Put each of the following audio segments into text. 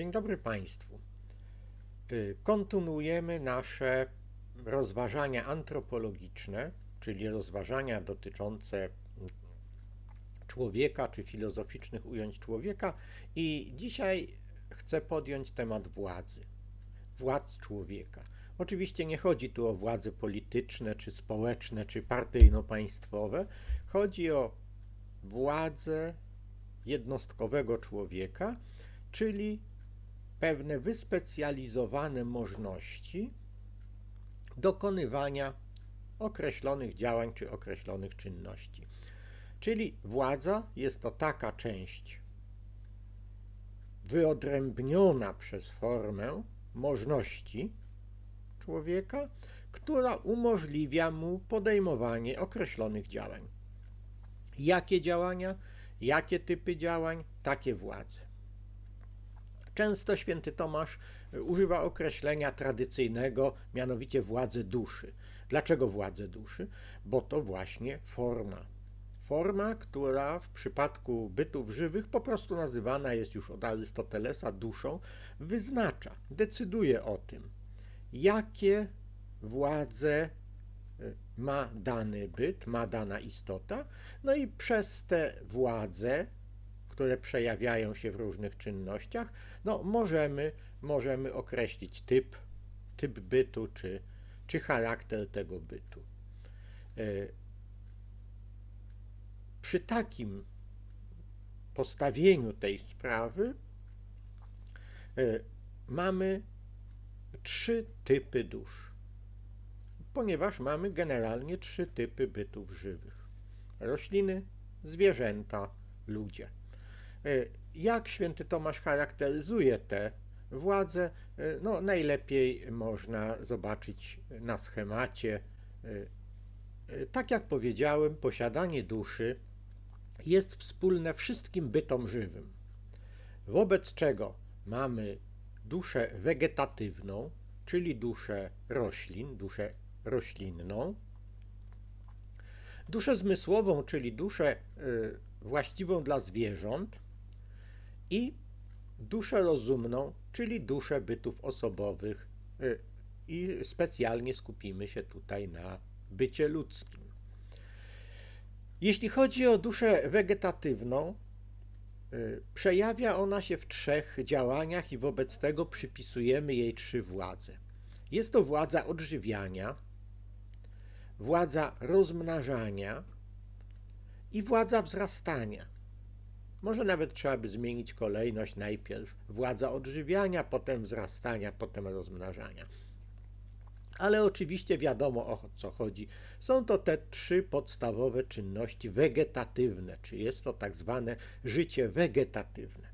Dzień dobry Państwu. Y, Kontynuujemy nasze rozważania antropologiczne, czyli rozważania dotyczące człowieka czy filozoficznych ujęć człowieka, i dzisiaj chcę podjąć temat władzy, władz człowieka. Oczywiście nie chodzi tu o władze polityczne, czy społeczne, czy partyjno-państwowe. Chodzi o władzę jednostkowego człowieka, czyli pewne wyspecjalizowane możliwości dokonywania określonych działań czy określonych czynności. Czyli władza jest to taka część wyodrębniona przez formę możliwości człowieka, która umożliwia mu podejmowanie określonych działań. Jakie działania, jakie typy działań, takie władze. Często święty Tomasz używa określenia tradycyjnego, mianowicie władzy duszy. Dlaczego władze duszy? Bo to właśnie forma. Forma, która w przypadku bytów żywych po prostu nazywana jest już od Arystotelesa duszą, wyznacza, decyduje o tym, jakie władze y, ma dany byt, ma dana istota, no i przez te władze które przejawiają się w różnych czynnościach, no możemy, możemy określić typ, typ bytu czy, czy charakter tego bytu. E, przy takim postawieniu tej sprawy e, mamy trzy typy dusz, ponieważ mamy generalnie trzy typy bytów żywych: rośliny, zwierzęta, ludzie. E, jak święty Tomasz charakteryzuje te władze, e, no, najlepiej można zobaczyć na schemacie. E, tak jak powiedziałem, posiadanie duszy jest wspólne wszystkim bytom żywym. Wobec czego mamy duszę wegetatywną, czyli duszę roślin, duszę roślinną, duszę zmysłową, czyli duszę właściwą dla zwierząt, i duszę rozumną, czyli duszę bytów osobowych y, i specjalnie skupimy się tutaj na bycie ludzkim. Jeśli chodzi o duszę wegetatywną, y, przejawia ona się w trzech działaniach i wobec tego przypisujemy jej trzy władze. Jest to władza odżywiania, władza rozmnażania i władza wzrastania. Może nawet trzeba by zmienić kolejność najpierw władza odżywiania, potem wzrastania, potem rozmnażania. Ale oczywiście wiadomo o co chodzi. Są to te trzy podstawowe czynności wegetatywne, czy jest to tak zwane życie wegetatywne.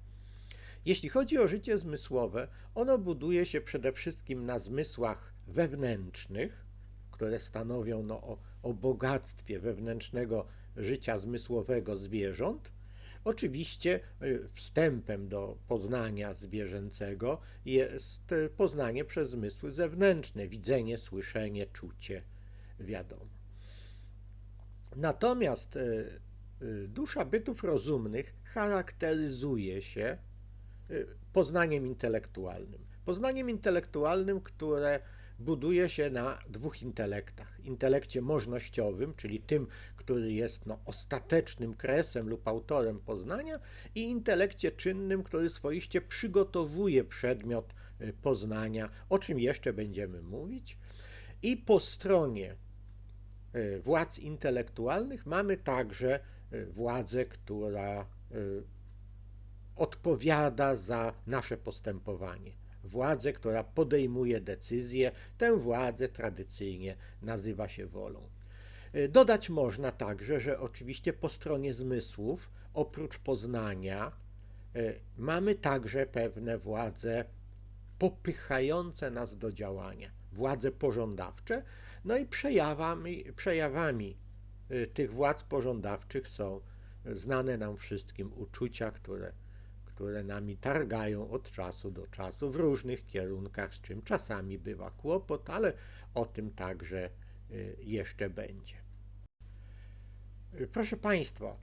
Jeśli chodzi o życie zmysłowe, ono buduje się przede wszystkim na zmysłach wewnętrznych, które stanowią no, o, o bogactwie wewnętrznego życia zmysłowego zwierząt, Oczywiście y, wstępem do poznania zwierzęcego jest y, poznanie przez zmysły zewnętrzne, widzenie, słyszenie, czucie, wiadomo. Natomiast y, dusza bytów rozumnych charakteryzuje się poznaniem intelektualnym. Poznaniem intelektualnym, które buduje się na dwóch intelektach. Intelekcie możnościowym, czyli tym, który jest no, ostatecznym kresem lub autorem poznania, i intelekcie czynnym, który swoiście przygotowuje przedmiot y, poznania, o czym jeszcze będziemy mówić. I po stronie y, władz intelektualnych mamy także y, władzę, która odpowiada za nasze postępowanie władzę, która podejmuje decyzje. Tę władzę tradycyjnie nazywa się wolą. E, dodać można także, że oczywiście po stronie zmysłów, oprócz poznania, e, mamy także pewne władze popychające nas do działania, władze pożądawcze, no i przejawami, przejawami e, tych władz pożądawczych są znane nam wszystkim uczucia, które które nami targają od czasu do czasu w różnych kierunkach, z czym czasami bywa kłopot, ale o tym także y, jeszcze będzie. Proszę Państwa,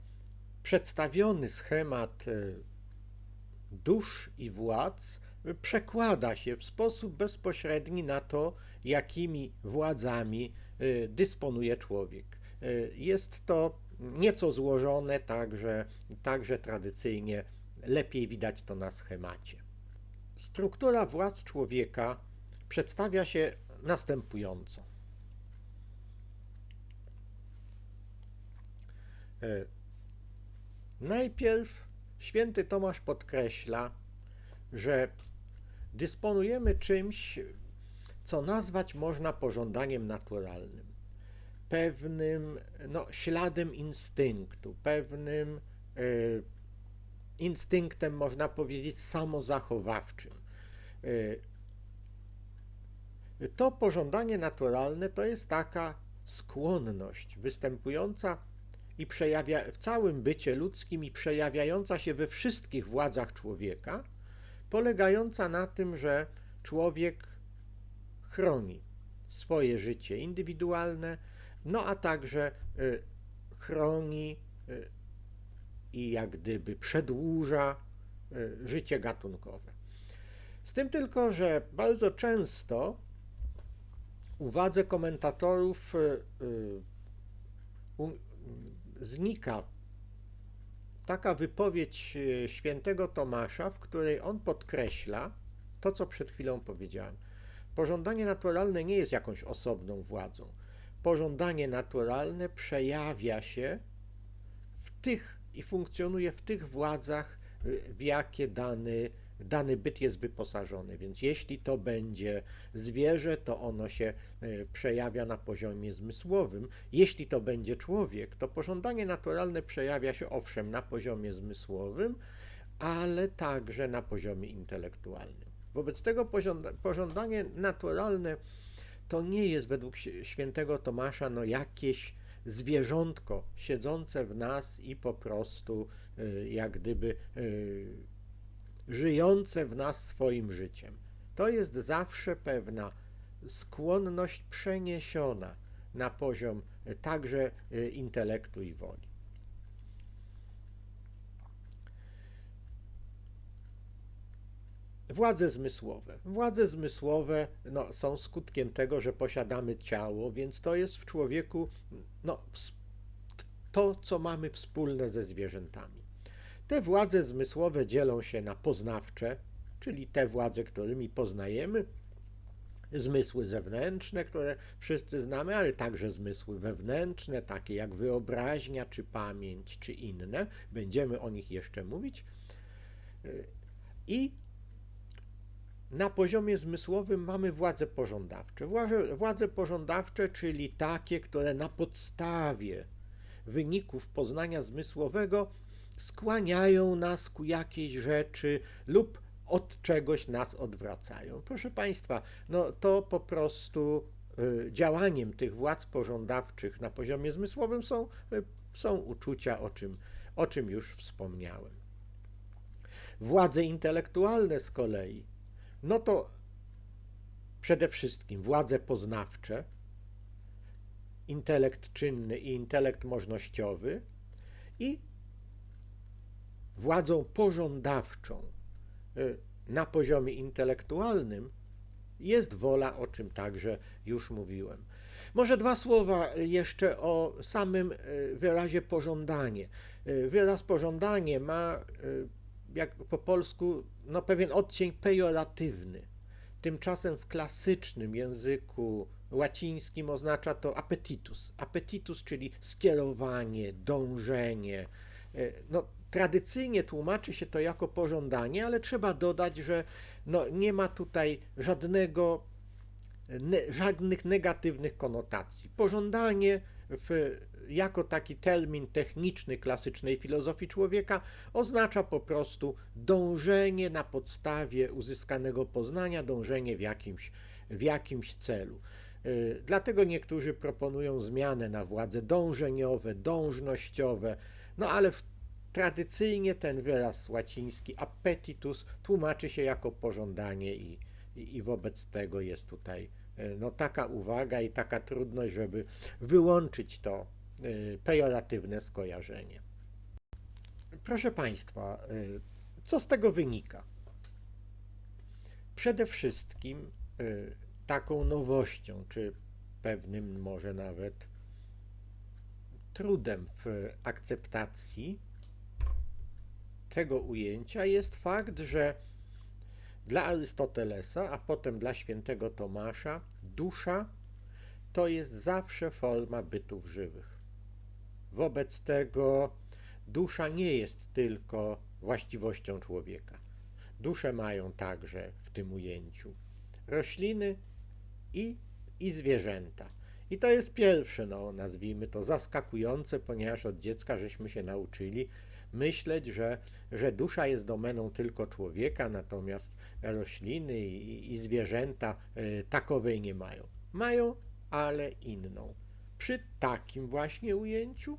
przedstawiony schemat y, dusz i władz przekłada się w sposób bezpośredni na to, jakimi władzami y, dysponuje człowiek. Y, Jest to nieco złożone, także, także tradycyjnie lepiej widać to na schemacie. Struktura władz człowieka przedstawia się następująco. E, Najpierw święty Tomasz podkreśla, że dysponujemy czymś, co nazwać można pożądaniem naturalnym, pewnym no, śladem instynktu, pewnym e, instynktem, można powiedzieć, samozachowawczym. E, to pożądanie naturalne to jest taka skłonność występująca i przejawia w całym bycie ludzkim i przejawiająca się we wszystkich władzach człowieka, polegająca na tym, że człowiek chroni swoje życie indywidualne, no a także y, chroni y, i jak gdyby przedłuża y, życie gatunkowe. Z tym tylko, że bardzo często uwadze komentatorów u, znika taka wypowiedź e, świętego Tomasza, w której on podkreśla to, co przed chwilą powiedziałem. Pożądanie naturalne nie jest jakąś osobną władzą. Pożądanie naturalne przejawia się w tych i funkcjonuje w tych władzach, w jakie dany dany byt jest wyposażony. Więc jeśli to będzie zwierzę, to ono się e, przejawia na poziomie zmysłowym. Jeśli to będzie człowiek, to pożądanie naturalne przejawia się owszem na poziomie zmysłowym, ale także na poziomie intelektualnym. Wobec tego pożądanie naturalne to nie jest według świętego Tomasza no jakieś zwierzątko siedzące w nas i po prostu e, jak gdyby e, żyjące w nas swoim życiem. To jest zawsze pewna skłonność przeniesiona na poziom e, także intelektu i woli. Władze zmysłowe. Władze zmysłowe no, są skutkiem tego, że posiadamy ciało, więc to jest w człowieku no, to, co mamy wspólne ze zwierzętami. Te władze zmysłowe dzielą się na poznawcze, czyli te władze, którymi poznajemy, zmysły zewnętrzne, które wszyscy znamy, ale także zmysły wewnętrzne, takie jak wyobraźnia, czy pamięć, czy inne. Będziemy o nich jeszcze mówić. I na poziomie zmysłowym mamy władze pożądawcze. Władze, władze pożądawcze, czyli takie, które na podstawie wyników poznania zmysłowego skłaniają nas ku jakiejś rzeczy lub od czegoś nas odwracają. Proszę Państwa, no to po prostu y, działaniem tych władz pożądawczych na poziomie zmysłowym są, y, są uczucia, o czym, o czym już wspomniałem. Władze intelektualne z kolei, no to przede wszystkim władze poznawcze, intelekt czynny i intelekt możnościowy i władzą pożądawczą y, na poziomie intelektualnym jest wola, o czym także już mówiłem. Może dwa słowa jeszcze o samym y, wyrazie pożądanie. Y, wyraz pożądanie ma, jak po polsku, no, pewien odcień pejoratywny. Tymczasem w klasycznym języku łacińskim oznacza to appetitus. Appetitus, czyli skierowanie, dążenie. No, Tradycyjnie tłumaczy się to jako pożądanie, ale trzeba dodać, że no, nie ma tutaj żadnego, ne, żadnych negatywnych konotacji. Pożądanie w, jako taki termin techniczny klasycznej filozofii człowieka oznacza po prostu dążenie na podstawie uzyskanego poznania, dążenie w jakimś, w jakimś celu. Y, dlatego niektórzy proponują zmianę na władze dążeniowe, dążnościowe, no ale Tradycyjnie ten wyraz łaciński appetitus tłumaczy się jako pożądanie i, i, i wobec tego jest tutaj e, no, taka uwaga i taka trudność, żeby wyłączyć to pejoratywne skojarzenie. Proszę Państwa, e, co z tego wynika? przede wszystkim y, taką nowością, czy pewnym może nawet trudem w akceptacji tego ujęcia jest fakt, że dla Arystotelesa, a potem dla świętego Tomasza, dusza to jest zawsze forma bytów żywych. Wobec tego dusza nie jest tylko właściwością człowieka. Dusze mają także w tym ujęciu rośliny i, i zwierzęta. I to jest pierwsze, no, nazwijmy to zaskakujące, ponieważ od dziecka żeśmy się nauczyli myśleć, że, że dusza jest domeną tylko człowieka, natomiast rośliny i, i zwierzęta y, takowej nie mają. Mają, ale inną. Przy takim właśnie ujęciu,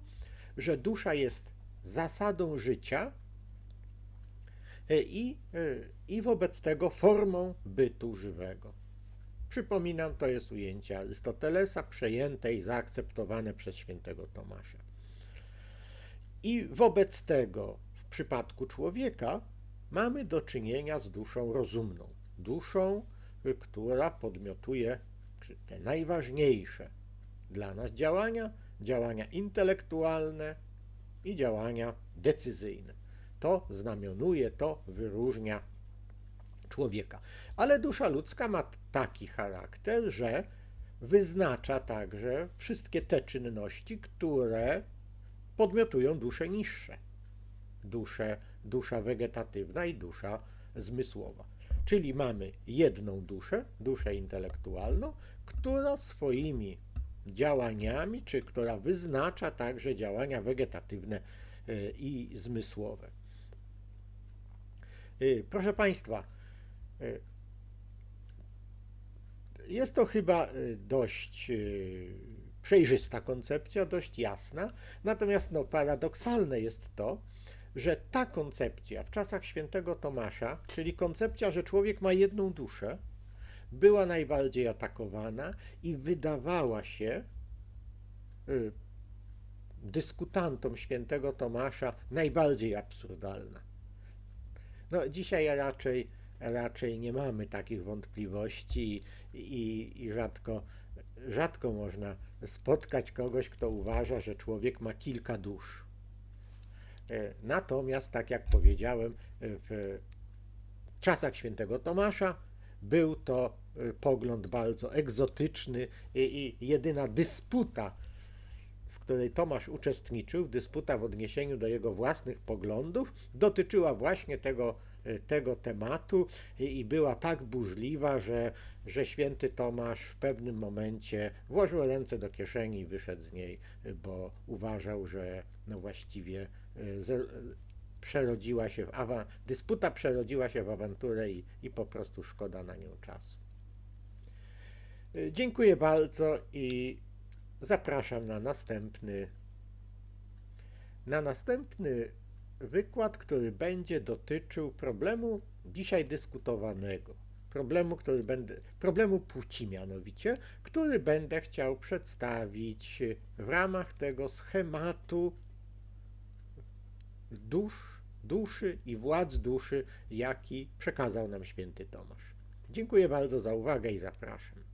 że dusza jest zasadą życia y, i, y, i wobec tego formą bytu żywego. Przypominam, to jest ujęcie Arystotelesa, przejęte i zaakceptowane przez świętego Tomasza. I wobec tego w przypadku człowieka mamy do czynienia z duszą rozumną. Duszą, która podmiotuje te najważniejsze dla nas działania, działania intelektualne i działania decyzyjne. To znamionuje, to wyróżnia człowieka. Ale dusza ludzka ma taki charakter, że wyznacza także wszystkie te czynności, które podmiotują dusze niższe. Dusze, dusza wegetatywna i dusza zmysłowa. Czyli mamy jedną duszę, duszę intelektualną, która swoimi działaniami, czy która wyznacza także działania wegetatywne y, i zmysłowe. Y, Proszę Państwa, y, jest to chyba dość przejrzysta koncepcja, dość jasna, natomiast no, paradoksalne jest to, że ta koncepcja w czasach świętego Tomasza, czyli koncepcja, że człowiek ma jedną duszę, była najbardziej atakowana i wydawała się y, dyskutantom świętego Tomasza najbardziej absurdalna. No, dzisiaj raczej, raczej nie mamy takich wątpliwości i, i, i rzadko, rzadko można spotkać kogoś, kto uważa, że człowiek ma kilka dusz. E, Natomiast, tak jak powiedziałem, e, w czasach świętego Tomasza był to e, pogląd bardzo egzotyczny i, i jedyna dysputa, w której Tomasz uczestniczył, dysputa w odniesieniu do jego własnych poglądów, dotyczyła właśnie tego, tego tematu i, i była tak burzliwa, że, że święty Tomasz w pewnym momencie włożył ręce do kieszeni i wyszedł z niej, bo uważał, że no właściwie przerodziła się w awa, dysputa przerodziła się w awanturę i, i po prostu szkoda na nią czasu. Dziękuję bardzo i zapraszam na następny na następny wykład, który będzie dotyczył problemu dzisiaj dyskutowanego. Problemu, który będę, problemu płci mianowicie, który będę chciał przedstawić w ramach tego schematu dusz, duszy i władz duszy, jaki przekazał nam święty Tomasz. Dziękuję bardzo za uwagę i zapraszam.